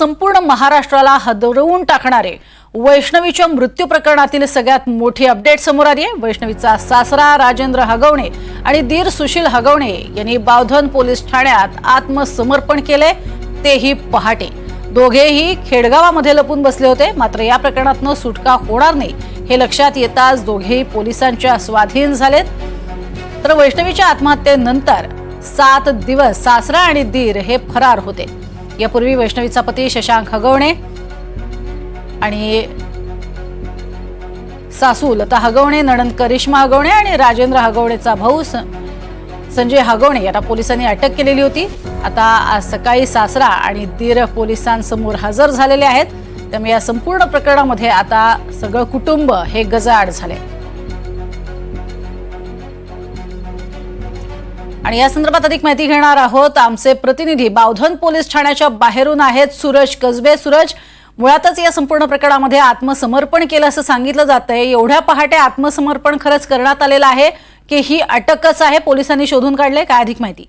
संपूर्ण महाराष्ट्राला हदरवून टाकणारे वैष्णवीच्या मृत्यू प्रकरणातील सगळ्यात मोठी अपडेट समोर आली आहे. वैष्णवीचा सासरा राजेंद्र हगवणे आणि दीर सुशील हगवणे यांनी बावधन पोलीस ठाण्यात आत्मसमर्पण केले तेही पहाटे. दोघेही खेडगावामध्ये लपून बसले होते. मात्र या प्रकरणातनं सुटका होणार नाही हे लक्षात येताच दोघेही पोलिसांच्या स्वाधीन झालेत. तर वैष्णवीच्या आत्महत्येनंतर सात दिवस सासरा आणि दीर हे फरार होते. यापूर्वी वैष्णवीचा पती शशांक हगवणे आणि सासू लता हगवणे नणंद करिश्मा हगवणे आणि राजेंद्र हगवणेचा भाऊ स- संजय हगवणे. यांना पोलिसांनी अटक केलेली होती. आता आज सकाळी सासरा आणि दीर पोलिसांसमोर हजर झालेले आहेत. त्यामुळे या संपूर्ण प्रकरणामध्ये आता सगळं कुटुंब हे गजाआड झाले आणि या संदर्भात अधिक माहिती घेणार आहोत. आमचे प्रतिनिधी बावधन पोलीस ठाण्याच्या बाहेरून आहेत सूरज कसबे. सूरज मुळातच या संपूर्ण प्रकरणामध्ये आत्मसमर्पण केलं असं सांगितलं जात आहे एवढ्या पहाटे आत्मसमर्पण खरंच करण्यात आलेलं आहे की ही अटकच आहे. पोलिसांनी शोधून काढले काय अधिक माहिती?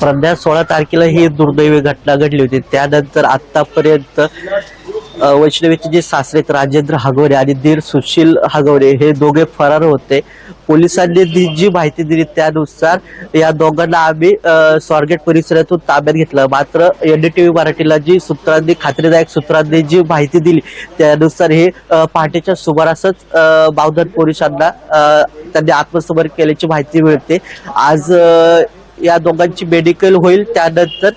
प्रज्ञा सोळा तारखेला ही दुर्दैवी घटना घडली होती. त्यानंतर आतापर्यंत वैष्णवीचे जे सासरे राजेंद्र हागवरे आणि दीर सुशील हागवरे हे दोघे फरार होते. पोलिसांनी जी- जी माहिती दिली त्यानुसार या दोघांना आम्ही स्वारगेट परिसरातून ताब्यात घेतलं. मात्र एनडीटीव्ही मराठीला जी सूत्रांनी खात्रीदायक सूत्रांनी जी माहिती दिली त्यानुसार हे पहाटेच्या सुमारासच बावधन पोलिसांना त्यांनी आत्मसमर्पण केल्याची माहिती मिळते. आज या दोघांची मेडिकल होईल. त्यानंतर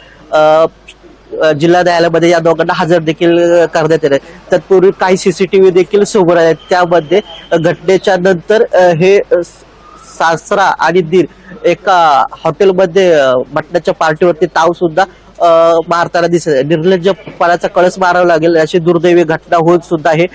जिल्हा न्यायालयामध्ये या दोघांना हजर देखील करण्यात येणार आहे. तत्पूर्वी काही सीसीटीव्ही देखील समोर आहेत त्यामध्ये घटनेच्या नंतर हे सासरा आणि दीर एका हॉटेलमध्ये मटणाच्या पार्टीवरती ताव सुद्धा मारताना दिसत आहे. निर्लज्जपणाचा कळस मारावा लागेल. अशी दुर्दैवी घटना होत सुद्धा हे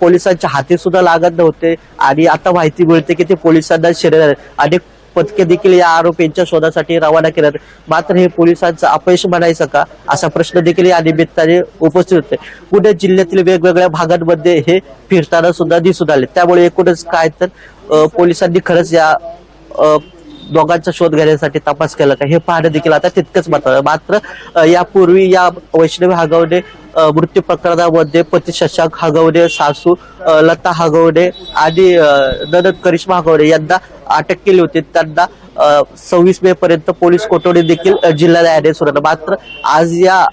पोलिसांच्या हाती सुद्धा लागत नव्हते. आणि आता माहिती मिळते की ते पोलिसांना शरीर अनेक पथके देखील या आरोपींच्या शोधासाठी रवाना केल्यात. मात्र हे पोलिसांचं अपयश म्हणायचं का? असा प्रश्न देखील या निमित्ताने उपस्थित होते. पुणे जिल्ह्यातील वेगवेगळ्या भागांमध्ये हे फिरताना सुद्धा दिसून आले. त्यामुळे एकूणच काय तर पोलिसांनी खरंच या दोघांचा शोध घेण्यासाठी तपास केला का? हे पाहणं देखील आता तितकंच मात्र आहे. मात्र यापूर्वी या वैष्णवी हागवणे मृत्यू प्रकरणामध्ये पती शशांक हागवणे सासू लता हागवणे आणि ननद करिश्मा हागवणे यांना अटक केली होती. त्यांना सव्वीस मे पर्यंत पोलीस कोठडी देखील जिल्हा न्यायालय सुरू मात्र आज या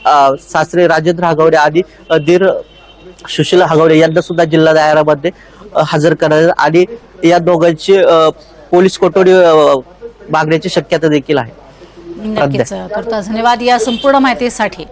सासरे राजेंद्र हागवणे आणि दीर सुशील हागवणे यांना सुद्धा जिल्हा न्यायालयामध्ये हजर करण्यात आणि या दोघांची पोलीस कोठडी मागण्याची शक्यता देखील आहे. धन्यवाद या संपूर्ण माहितीसाठी.